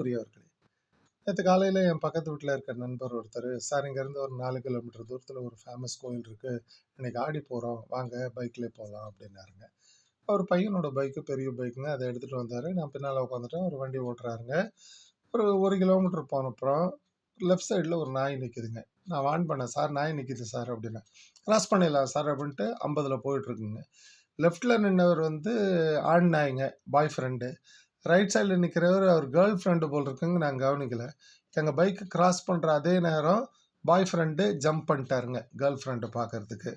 அன்புக்குரியவர்களே நேற்று காலையில் என் பக்கத்து வீட்டில் இருக்க நண்பர் ஒருத்தர் சார் இங்கேருந்து ஒரு நாலு கிலோமீட்டர் தூரத்தில் ஒரு ஃபேமஸ் கோயில் இருக்குது இன்னைக்கு ஆடி போகிறோம் வாங்க பைக்கில் போகலாம் அப்படின்னாருங்க. அவர் பையனோட பைக்கு பெரிய பைக்குங்க அதை எடுத்துகிட்டு வந்தார். நான் பின்னால் உட்காந்துட்டேன். ஒரு வண்டி ஓட்டுறாருங்க. ஒரு ஒரு கிலோமீட்டர் போனப்புறம் லெஃப்ட் சைடில் ஒரு நாய் நிற்கிதுங்க நான் வான் பண்ணேன் சார் நாய் நிற்கிது சார் அப்படின்னா கிராஸ் பண்ணிடலாம் சார் அப்படின்ட்டு ஐம்பதில் போயிட்டுருக்குங்க. லெஃப்டில் நின்றவர் வந்து ஆண் நாய்ங்க பாய் ஃப்ரெண்டு ரைட் சைடில் நிற்கிறவர் அவர் கேர்ள் ஃப்ரெண்டு போல் இருக்குங்க நான் கவனிக்கல. எங்கள் பைக்கு கிராஸ் பண்ணுற அதே நேரம் பாய் ஃப்ரெண்டு ஜம்ப் பண்ணிட்டாருங்க கேர்ள் ஃப்ரெண்டை பார்க்கறதுக்கு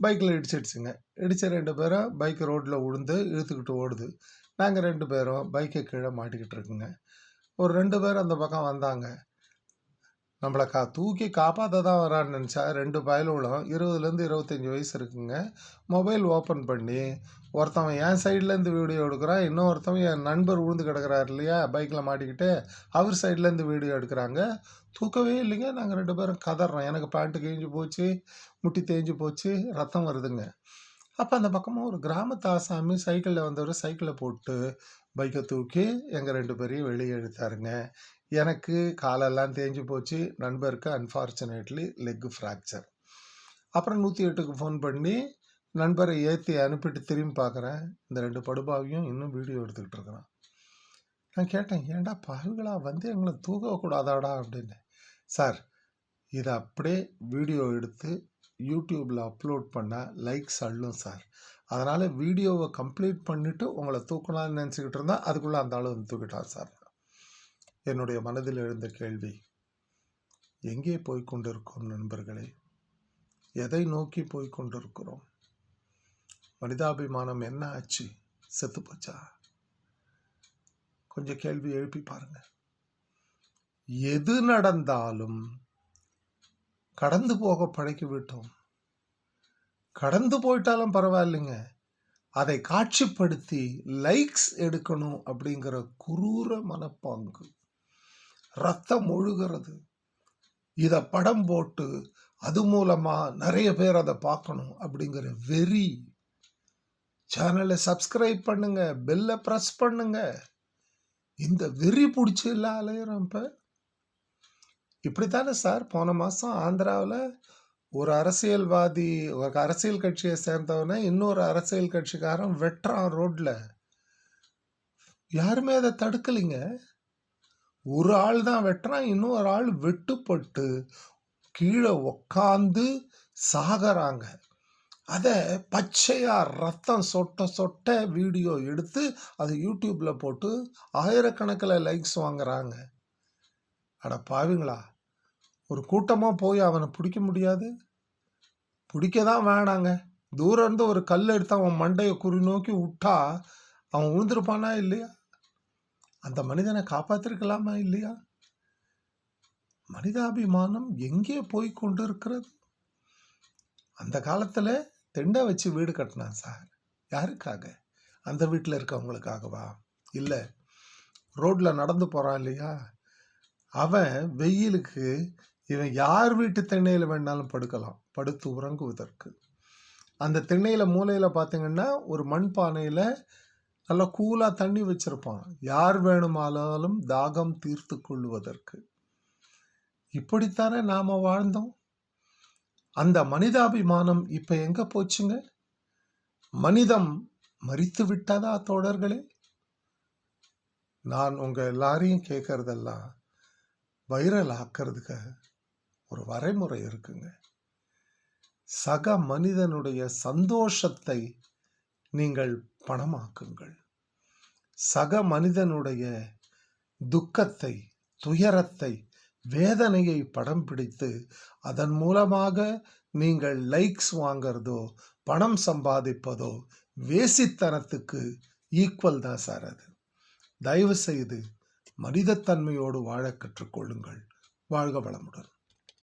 பைக்கில் இடிச்சிடுச்சுங்க. இடித்த ரெண்டு பேரும் பைக் ரோட்டில் உழுந்து இழுத்துக்கிட்டு ஓடுது. நாங்கள் ரெண்டு பேரும் பைக்கை கீழே மாட்டிக்கிட்டு இருக்குங்க. ஒரு ரெண்டு பேர் அந்த பக்கம் வந்தாங்க. நம்மளை கா தூக்கி காப்பாற்ற தான் வரான்னு நினச்சா ரெண்டு பயலுகளும் இருபதுலேருந்து இருபத்தஞ்சி வயசு இருக்குங்க. மொபைல் ஓப்பன் பண்ணி ஒருத்தவன் என் சைட்லேருந்து வீடியோ எடுக்கிறான் இன்னொருத்தவன் என் நண்பர் உழுந்து கிடக்கிறார் இல்லையா பைக்கில் மாட்டிக்கிட்டு அவர் சைட்லேருந்து வீடியோ எடுக்கிறாங்க. தூக்கவே இல்லைங்க. நாங்கள் ரெண்டு பேரும் கதறோம். எனக்கு பேண்ட்டு கிழிஞ்சு போச்சு முட்டி தேஞ்சு போச்சு ரத்தம் வருதுங்க. அப்போ அந்த பக்கமாக ஒரு கிராமத்து ஆசாமி சைக்கிளில் வந்தவர் சைக்கிளை போட்டு பைக்கை தூக்கி எங்கள் ரெண்டு பேரையும் வெளியே எடுத்தாருங்க எனக்கு காலெல்லாம் தேஞ்சு போச்சு. நண்பருக்கு அன்ஃபார்ச்சுனேட்லி லெக்கு ஃப்ராக்சர் அப்புறம் நூற்றி எட்டுக்கு ஃபோன் பண்ணி நண்பரை ஏற்றி அனுப்பிட்டு திரும்பி பார்க்குறேன் இந்த ரெண்டு படுபாவையும் இன்னும் வீடியோ எடுத்துக்கிட்டு இருக்கிறான். நான் கேட்டேன் ஏன்டா பாவிகளா வந்து எங்களை தூக்கக்கூடாதாடா? அப்படின்னு சார் இதை அப்படியே வீடியோ எடுத்து யூடியூப்பில் அப்லோட் பண்ணால் லைக்ஸ் அள்ளும் சார். அதனால் வீடியோவை கம்ப்ளீட் பண்ணிவிட்டு உங்களை தூக்கலாம்னு நினச்சிக்கிட்டு இருந்தால் அதுக்குள்ளே அந்த ஆள் வந்து தூக்கிட்டார் சார். என்னுடைய மனதில் எழுந்த கேள்வி எங்கே போய் கொண்டிருக்கோம் நண்பர்களே? எதை நோக்கி போய் கொண்டிருக்கிறோம்? மனிதாபிமானம் என்ன ஆச்சு? செத்து போச்சா? கொஞ்சம் கேள்வி எழுப்பி பாருங்கள் எது நடந்தாலும் கடந்து போக பழக்கி விட்டோம். கடந்து போயிட்டாலும் பரவாயில்லைங்க. அதை காட்சிப்படுத்தி லைக்ஸ் எடுக்கணும் அப்படிங்கிற குரூர மனப்பாங்கு. ரத்தம் ஒழுகிறது. இதை படம் போட்டு அது மூலமாக நிறைய பேர் அதை பார்க்கணும் அப்படிங்கிற வெறி. சேனலை சப்ஸ்கிரைப் பண்ணுங்க பெல்லை ப்ரெஸ் பண்ணுங்க. இந்த வெறி பிடிச்சி இல்லை அலையிறோம் இப்போ. இப்படித்தானே சார்? போன மாதம் ஆந்திராவில் ஒரு அரசியல்வாதி ஒரு அரசியல் கட்சியை சேர்ந்தவனை இன்னொரு அரசியல் கட்சிக்காரன் வெட்டுறான் ரோட்டில் யாருமே அதை தடுக்கலைங்க. ஒரு ஆள் தான் வெட்டுறான் இன்னொரு ஆள் வெட்டுப்பட்டு கீழே உக்காந்து சாகிறாங்க. அதை பச்சையாக ரத்தம் சொட்ட சொட்ட வீடியோ எடுத்து அதை யூடியூப்பில் போட்டு ஆயிரக்கணக்கில் லைக்ஸ் வாங்குறாங்க. அட பாவிங்களா ஒரு கூட்டமாக போய் அவனை பிடிக்க முடியாது? பிடிக்க தான் வேணாங்க. தூரம் இருந்து ஒரு கல் எடுத்து அவன் மண்டையை குறி நோக்கி விட்டா அவன் விழுந்திருப்பானா இல்லையா? அந்த மனிதனை காப்பாற்றிருக்கலாமா இல்லையா? மனிதாபிமானம் எங்கே போய் கொண்டு இருக்கிறது அந்த காலத்தில் தெண்டை வச்சு வீடு கட்டினான் சார். யாருக்காக? அந்த வீட்டில் இருக்கவங்களுக்காகவா? இல்லை ரோட்டில் நடந்து போகிறான் இல்லையா? அவன் வெயிலுக்கு இவன் யார் வீட்டு திண்ணையில் வேணாலும் படுக்கலாம். படுத்து உறங்குவதற்கு. அந்த திண்ணையில் மூலையில் பார்த்தீங்கன்னா ஒரு மண் பானையில் நல்லா கூலாக தண்ணி வச்சுருப்பான். யார் வேணுமானாலும் தாகம் தீர்த்து கொள்வதற்கு இப்படித்தானே நாம் வாழ்ந்தோம். அந்த மனிதாபிமானம் இப்போ எங்கே போச்சுங்க? மனிதம் மறித்து விட்டதா தோழர்களே? நான் உங்கள் எல்லாரையும் கேட்கறதெல்லாம் வைரல் ஆக்கிறதுக்கு ஒரு வரைமுறை இருக்குங்க. சக மனிதனுடைய சந்தோஷத்தை நீங்கள் பணமாக்குங்கள். சக மனிதனுடைய துக்கத்தை துயரத்தை வேதனையை படம் பிடித்து அதன் மூலமாக நீங்கள் லைக்ஸ் வாங்கிறதோ பணம் சம்பாதிப்பதோ வேசித்தனத்துக்கு ஈக்குவல் தான் சார் அது. தயவு செய்து மனிதத்தன்மையோடு வாழ கற்றுக்கொள்ளுங்கள். வாழ்க வளமுடன்.